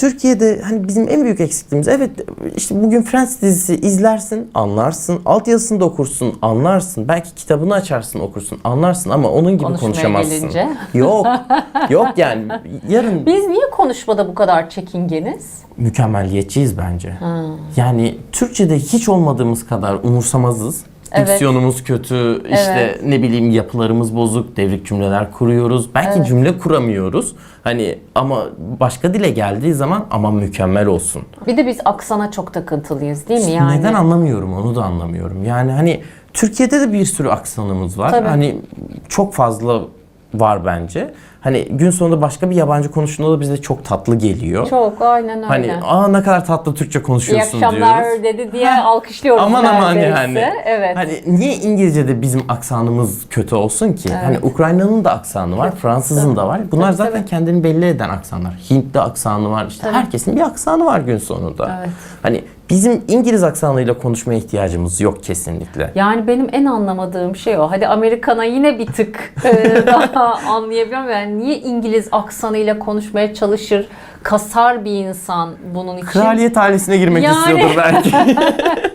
Türkiye'de hani bizim en büyük eksikliğimiz evet işte bugün Friends dizisi izlersin, anlarsın, altyazısını da okursun, anlarsın. Belki kitabını açarsın, okursun, anlarsın ama onun gibi Konuşmaya konuşamazsın. gelince. Yok. Yok yani yarın Biz niye konuşmada bu kadar çekingeniz? mükemmeliyetçiyiz bence. Yani Türkçe'de hiç olmadığımız kadar umursamazız. Evet. Diksiyonumuz kötü, işte Evet. ne bileyim yapılarımız bozuk, devrik cümleler kuruyoruz. Belki cümle kuramıyoruz. Hani ama başka dile geldiği zaman ama mükemmel olsun. Bir de biz aksana çok takıntılıyız değil mi yani? Neden anlamıyorum onu da anlamıyorum. Yani hani Türkiye'de de bir sürü aksanımız var. Tabii. Hani çok fazla var bence. Hani gün sonunda başka bir yabancı konuştuğunda da bize çok tatlı geliyor. Çok aynen öyle. Hani aa ne kadar tatlı Türkçe İyi konuşuyorsun akşamlar diyoruz. dedi diye alkışlıyoruz Aman aman yani. Evet. Hani niye İngilizce'de bizim aksanımız kötü olsun ki? Hani Ukrayna'nın da aksanı var, Fransız'ın da var. Bunlar Tabii, zaten tabii. kendini belli eden aksanlar. Hint'te aksanı var. İşte herkesin bir aksanı var gün sonunda. Evet. Hani bizim İngiliz aksanıyla konuşmaya ihtiyacımız yok kesinlikle. Yani benim en anlamadığım şey o. Hadi Amerikan'a yine bir tık e, daha anlayabiliyorum. Yani niye İngiliz aksanıyla konuşmaya çalışır, kasar bir insan bunun için? Kraliyet ailesine girmek Yani- istiyordur belki.